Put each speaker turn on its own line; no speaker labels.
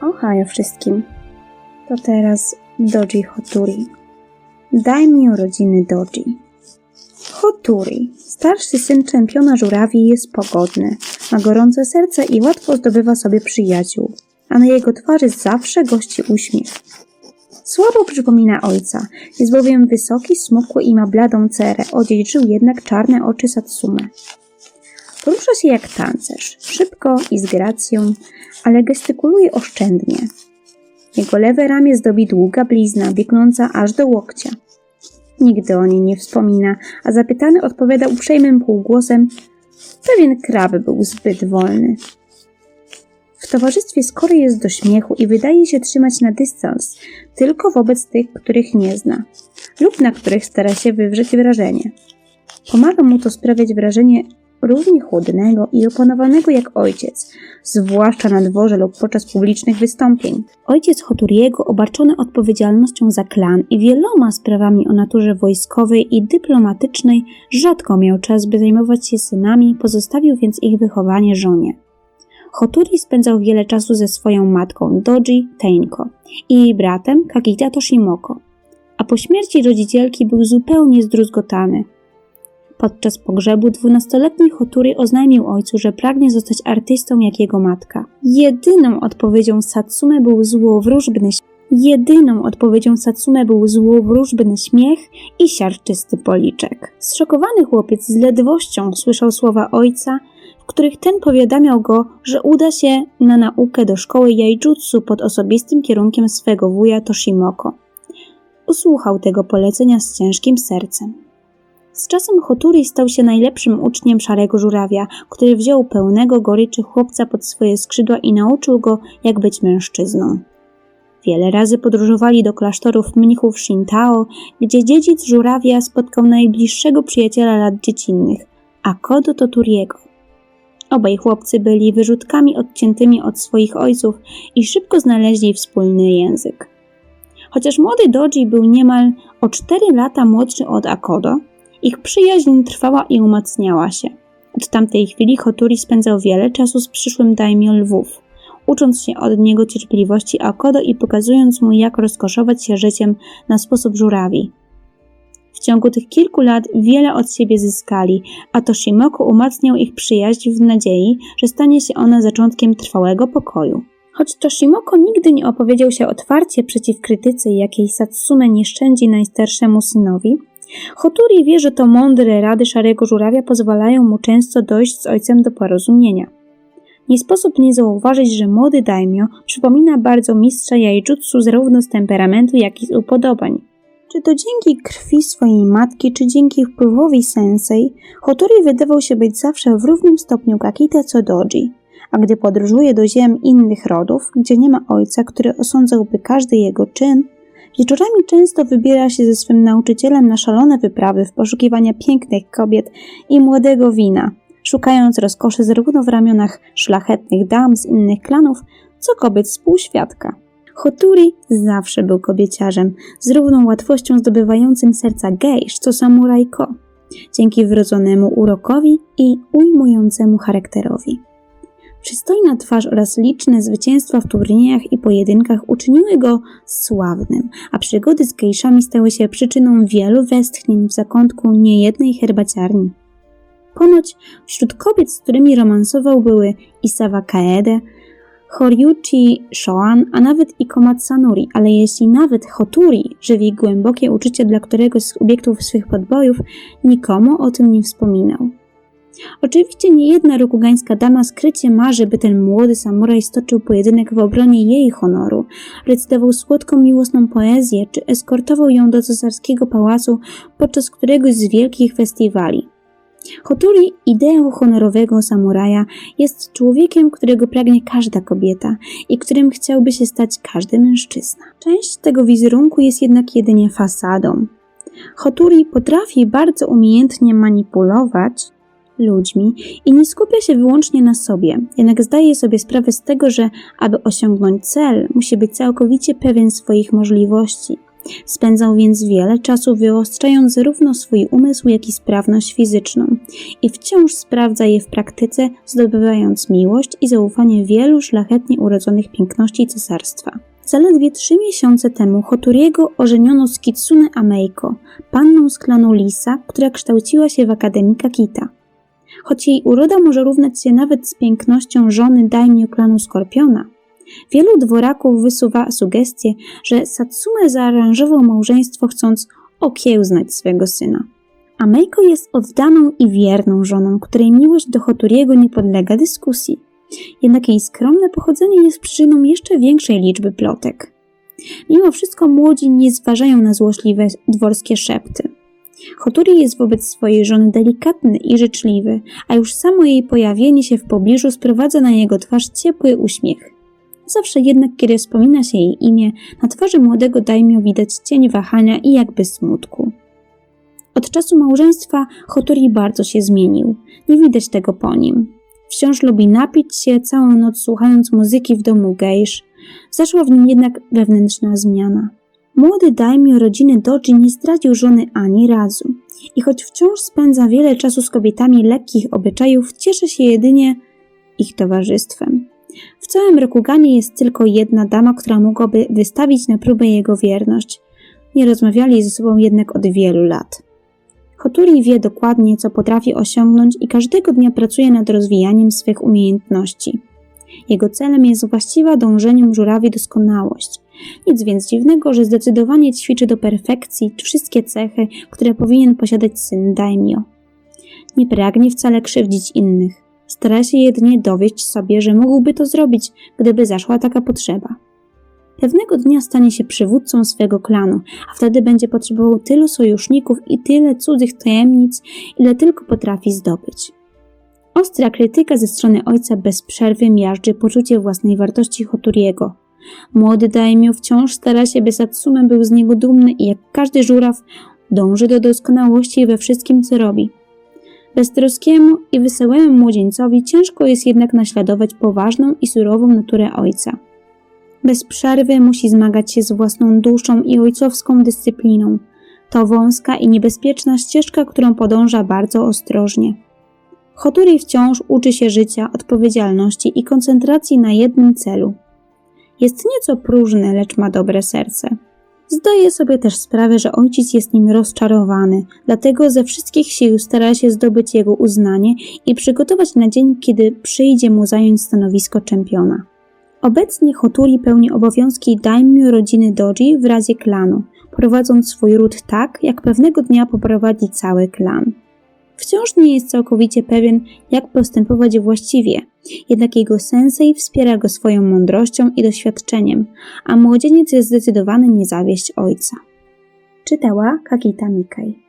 Ohajo wszystkim. To teraz Doji Hoturi. Daj mi rodziny Doji. Hoturi, starszy syn czempiona żurawi, jest pogodny, ma gorące serce i łatwo zdobywa sobie przyjaciół, a na jego twarzy zawsze gości uśmiech. Słabo przypomina ojca, jest bowiem wysoki, smukły i ma bladą cerę, odziedziczył jednak czarne oczy Satsume. Porusza się jak tancerz, szybko i z gracją, ale gestykuluje oszczędnie. Jego lewe ramię zdobi długa blizna, biegnąca aż do łokcia. Nigdy o niej nie wspomina, a zapytany odpowiada uprzejmym półgłosem pewien krab był zbyt wolny. W towarzystwie skory jest do śmiechu i wydaje się trzymać na dystans tylko wobec tych, których nie zna lub na których stara się wywrzeć wrażenie. Pomaga mu to sprawiać wrażenie równie chłodnego i opanowanego jak ojciec, zwłaszcza na dworze lub podczas publicznych wystąpień. Ojciec Hoturiego, obarczony odpowiedzialnością za klan i wieloma sprawami o naturze wojskowej i dyplomatycznej, rzadko miał czas, by zajmować się synami, pozostawił więc ich wychowanie żonie. Hoturi spędzał wiele czasu ze swoją matką Doji Teinko i jej bratem Kakita Toshimoko, a po śmierci rodzicielki był zupełnie zdruzgotany – Podczas pogrzebu dwunastoletni Hoturi oznajmił ojcu, że pragnie zostać artystą jak jego matka. Jedyną odpowiedzią Satsume był złowróżbny Jedyną odpowiedzią Satsume był złowróżbny śmiech i siarczysty policzek. Zszokowany chłopiec z ledwością słyszał słowa ojca, w których ten powiadamiał go, że uda się na naukę do szkoły jaijutsu pod osobistym kierunkiem swego wuja Toshimoko. Usłuchał tego polecenia z ciężkim sercem. Z czasem Hoturi stał się najlepszym uczniem Szarego Żurawia, który wziął pełnego goryczy chłopca pod swoje skrzydła i nauczył go, jak być mężczyzną. Wiele razy podróżowali do klasztorów mnichów Shintao, gdzie dziedzic Żurawia spotkał najbliższego przyjaciela lat dziecinnych, Akodo Toturiego. Obaj chłopcy byli wyrzutkami odciętymi od swoich ojców i szybko znaleźli wspólny język. Chociaż młody Doji był niemal o 4 lata młodszy od Akodo, ich przyjaźń trwała i umacniała się. Od tamtej chwili Hoturi spędzał wiele czasu z przyszłym daimyo lwów, ucząc się od niego cierpliwości Akodo i pokazując mu, jak rozkoszować się życiem na sposób żurawi. W ciągu tych kilku lat wiele od siebie zyskali, a Toshimoku umacniał ich przyjaźń w nadziei, że stanie się ona zaczątkiem trwałego pokoju. Choć Toshimoko nigdy nie opowiedział się otwarcie przeciw krytyce, jakiej Satsume nie szczędzi najstarszemu synowi, Hoturi wie, że to mądre rady Szarego Żurawia pozwalają mu często dojść z ojcem do porozumienia. Nie sposób nie zauważyć, że młody daimyo przypomina bardzo mistrza jajutsu zarówno z temperamentu, jak i z upodobań. Czy to dzięki krwi swojej matki, czy dzięki wpływowi sensei, Hoturi wydawał się być zawsze w równym stopniu Kakita co Doji. A gdy podróżuje do ziem innych rodów, gdzie nie ma ojca, który osądzałby każdy jego czyn, Wieczorami często wybiera się ze swym nauczycielem na szalone wyprawy w poszukiwania pięknych kobiet i młodego wina, szukając rozkoszy zarówno w ramionach szlachetnych dam z innych klanów, co kobiet z półświadka. Hoturi zawsze był kobieciarzem, z równą łatwością zdobywającym serca gejsz, co samuraj Ko, dzięki wrodzonemu urokowi i ujmującemu charakterowi. Przystojna twarz oraz liczne zwycięstwa w turniejach i pojedynkach uczyniły go sławnym, a przygody z gejszami stały się przyczyną wielu westchnień w zakątku niejednej herbaciarni. Ponoć wśród kobiet, z którymi romansował były Isawa Kaede, Horyuchi Shoan, a nawet Iko Matsanuri, ale jeśli nawet Hoturi żywi głębokie uczucie dla któregoś z obiektów swych podbojów, nikomu o tym nie wspominał. Oczywiście niejedna rokugańska dama skrycie marzy, by ten młody samuraj stoczył pojedynek w obronie jej honoru, recytował słodką miłosną poezję, czy eskortował ją do cesarskiego pałacu podczas któregoś z wielkich festiwali. Hoturi, ideą honorowego samuraja, jest człowiekiem, którego pragnie każda kobieta i którym chciałby się stać każdy mężczyzna. Część tego wizerunku jest jednak jedynie fasadą. Hoturi potrafi bardzo umiejętnie manipulować ludźmi i nie skupia się wyłącznie na sobie, jednak zdaje sobie sprawę z tego, że aby osiągnąć cel, musi być całkowicie pewien swoich możliwości. Spędzał więc wiele czasu wyostrzając zarówno swój umysł, jak i sprawność fizyczną i wciąż sprawdza je w praktyce, zdobywając miłość i zaufanie wielu szlachetnie urodzonych piękności cesarstwa. Zaledwie trzy miesiące temu Hoturiego ożeniono z Kitsune Ameiko, panną z klanu Lisa, która kształciła się w Akademii Kakita. Choć jej uroda może równać się nawet z pięknością żony daimyo klanu Skorpiona, wielu dworaków wysuwa sugestię, że Satsume zaaranżował małżeństwo chcąc okiełznać swego syna. Ameiko jest oddaną i wierną żoną, której miłość do Hoturiego nie podlega dyskusji. Jednak jej skromne pochodzenie jest przyczyną jeszcze większej liczby plotek. Mimo wszystko młodzi nie zważają na złośliwe dworskie szepty. Hoturi jest wobec swojej żony delikatny i życzliwy, a już samo jej pojawienie się w pobliżu sprowadza na jego twarz ciepły uśmiech. Zawsze jednak, kiedy wspomina się jej imię, na twarzy młodego daimio widać cień wahania i jakby smutku. Od czasu małżeństwa Hoturi bardzo się zmienił. Nie widać tego po nim. Wciąż lubi napić się całą noc słuchając muzyki w domu gejsz. Zaszła w nim jednak wewnętrzna zmiana. Młody daimio rodziny Doji nie zdradził żony ani razu. I choć wciąż spędza wiele czasu z kobietami lekkich obyczajów, cieszy się jedynie ich towarzystwem. W całym Rokuganie jest tylko jedna dama, która mogłaby wystawić na próbę jego wierność. Nie rozmawiali ze sobą jednak od wielu lat. Hoturi wie dokładnie, co potrafi osiągnąć i każdego dnia pracuje nad rozwijaniem swych umiejętności. Jego celem jest właściwa dążeniem żurawi doskonałość. Nic więc dziwnego, że zdecydowanie ćwiczy do perfekcji wszystkie cechy, które powinien posiadać syn daimyo. Nie pragnie wcale krzywdzić innych. Stara się jedynie dowieść sobie, że mógłby to zrobić, gdyby zaszła taka potrzeba. Pewnego dnia stanie się przywódcą swego klanu, a wtedy będzie potrzebował tylu sojuszników i tyle cudzych tajemnic, ile tylko potrafi zdobyć. Ostra krytyka ze strony ojca bez przerwy miażdży poczucie własnej wartości Hoturiego. Młody daimyo wciąż stara się, by Satsume był z niego dumny i jak każdy żuraw dąży do doskonałości we wszystkim, co robi. Beztroskiemu i wesołemu młodzieńcowi ciężko jest jednak naśladować poważną i surową naturę ojca. Bez przerwy musi zmagać się z własną duszą i ojcowską dyscypliną. To wąska i niebezpieczna ścieżka, którą podąża bardzo ostrożnie. Hoturi wciąż uczy się życia, odpowiedzialności i koncentracji na jednym celu. Jest nieco próżny, lecz ma dobre serce. Zdaje sobie też sprawę, że ojciec jest nim rozczarowany, dlatego ze wszystkich sił stara się zdobyć jego uznanie i przygotować na dzień, kiedy przyjdzie mu zająć stanowisko czempiona. Obecnie Hoturi pełni obowiązki daimyo rodziny Doji w razie klanu, prowadząc swój ród tak, jak pewnego dnia poprowadzi cały klan. Wciąż nie jest całkowicie pewien, jak postępować właściwie, jednak jego sensei wspiera go swoją mądrością i doświadczeniem, a młodzieniec jest zdecydowany nie zawieść ojca. Czytała Kakita Mikai.